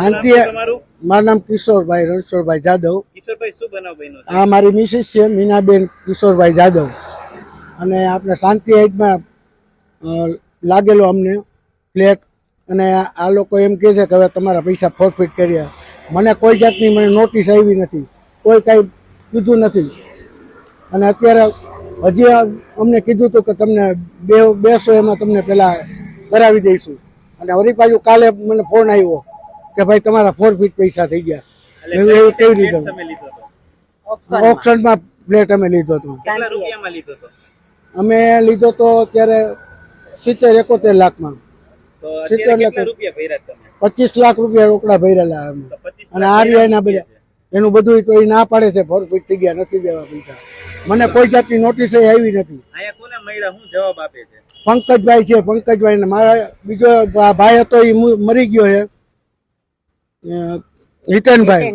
શાંતિ મારું નામ કિશોરભાઈ રણછોડભાઈ જાદવ. કિશોરભાઈ શું બનાવ બન્યો આ મારી મિસિસ છે મીનાબેન કિશોરભાઈ જાદવ. અને આપણે શાંતિ હાઇટમાં લાગેલો અમને ફ્લેટ. અને આ લોકો એમ કહે છે કે હવે તમારા પૈસા ફોરફિટ કર્યા મને કોઈ જાતની મને નોટિસ આવી નથી. કોઈ કાંઈ કીધું નથી. અને અત્યારે હજી અમને કીધું હતું કે તમને બે બેસો એમાં તમને પહેલાં કરાવી દઈશું. અને વળી પાછું કાલે મને ફોન આવ્યો. કે ભાઈ તમારા ફોરફિટ પૈસા થઈ ગયા. એવું કેવી રીતે? ઓપ્શનમાં ફ્લેટ અમે લીધો હતો અમે લીધો તો ત્યારે સિત્તેર એકોતેર લાખમાં. તો સિત્તેર લાખ. પચીસ લાખ રૂપિયા રોકડા ભરેલા અમે. અને આરબીઆઈના બધા એનું બધું તો એ ના પાડે છે ફોરફીટ થઈ ગયા નથી દેવા પૈસા. મને કોઈ જાતની નોટિસ આવી નથી. અહીંયા કોને મળ્યા? હું જવાબ આપે છે? પંકજભાઈ છે પંકજભાઈ ને મારા બીજો ભાઈ હતો એ મરી ગયો છે. હિતનભાઈ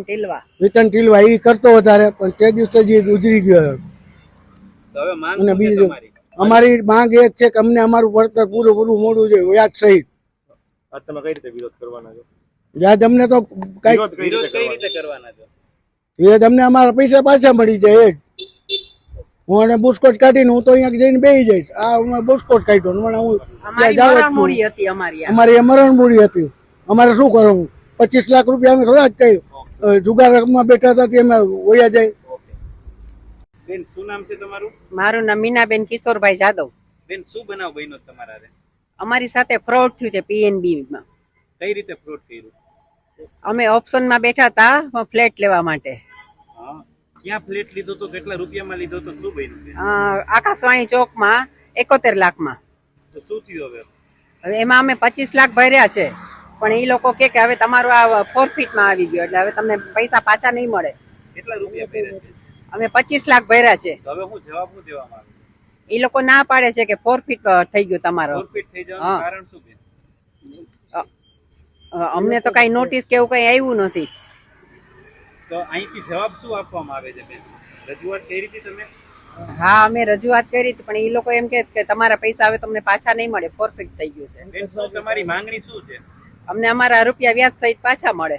હિતન ટીલવા. એ કરતો વધારે પણ તે દિવસે જે ઉજરી ગયો છે તો હવે માંગ અને છે બીજું અમારી માંગ એ છે કે અમને અમારું વળતર પૂરું પૂરું મોડું જોઈએ વ્યાજ સહિત. તમે કઈ રીતે વિરોધ કરવાના છો? વ્યાજ અમને તો કઈ રીતે કરવાનો છો? વ્યાજ અમને અમારા પૈસા પાછા મળી જાય એ હું અને બુસ્કોટ કાઢીને હું તો અહીંયા જઈને બેસી જઈશ. આ હું બુસ્કોટ કાઢ્યો હું ત્યાં અમારી જાવ મરણ મૂડી હતી અમારી અમારી મરણ મૂડી હતી. અમારે શું કરવું? પચીસ લાખ રૂપિયા અમે થોડા જ કહ્યું. અ, જુગારમાં બેઠા હતા તે અમે વયા જાય. બેન શું નામ છે તમારું? મારું નામ મીનાબેન કિશોરભાઈ જાદવ. બેન શું બનાવ બન્યો તમારા અમારી સાથે ફ્રોડ થયું છે પીએનબી માં. કઈ રીતે ફ્રોડ થયું અમે ઓપ્શનમાં બેઠા હતા ફ્લેટ લેવા માટે. હા. ક્યાં ફ્લેટ લીધો તો કેટલા રૂપિયામાં લીધો તો શું બન્યું આકાશવાણી ચોક ચોકમાં એકોતેર લાખમાં. તો શું થયું હવે? હવે એમાં અમે પચીસ લાખ ભર્યા છે. પણ એ લોકો કે હવે તમારું આ ફોરફીટમાં આવી ગયું એટલે હવે તમને પૈસા પાછા નહીં મળે. કેટલા રૂપિયા ભર્યા છે? અમે પચીસ લાખ ભર્યા છે. હવે હું જવાબ શું દેવામાં આવે? એ લોકો ના પાડે છે કે ફોરફીટ થઈ ગયું તમારો. ફોરફિટ થઈ જવાનું કારણ શું બેન અમને તો કઈ નોટિસ કે એવું કઈ આવ્યું નથી. તો અહીંથી જવાબ શું આપવામાં આવે છે બેન? રજૂઆત કરી હતી તમે? હા અમે રજૂઆત કરી હતી પણ એ લોકો એમ કે તમારા પૈસા હવે તમને પાછા નહીં મળે ફોરફિટ થઈ ગયું છે. તમારી માંગણી શું છે? અમને અમારા રૂપિયા વ્યાજ સહિત પાછા મળે.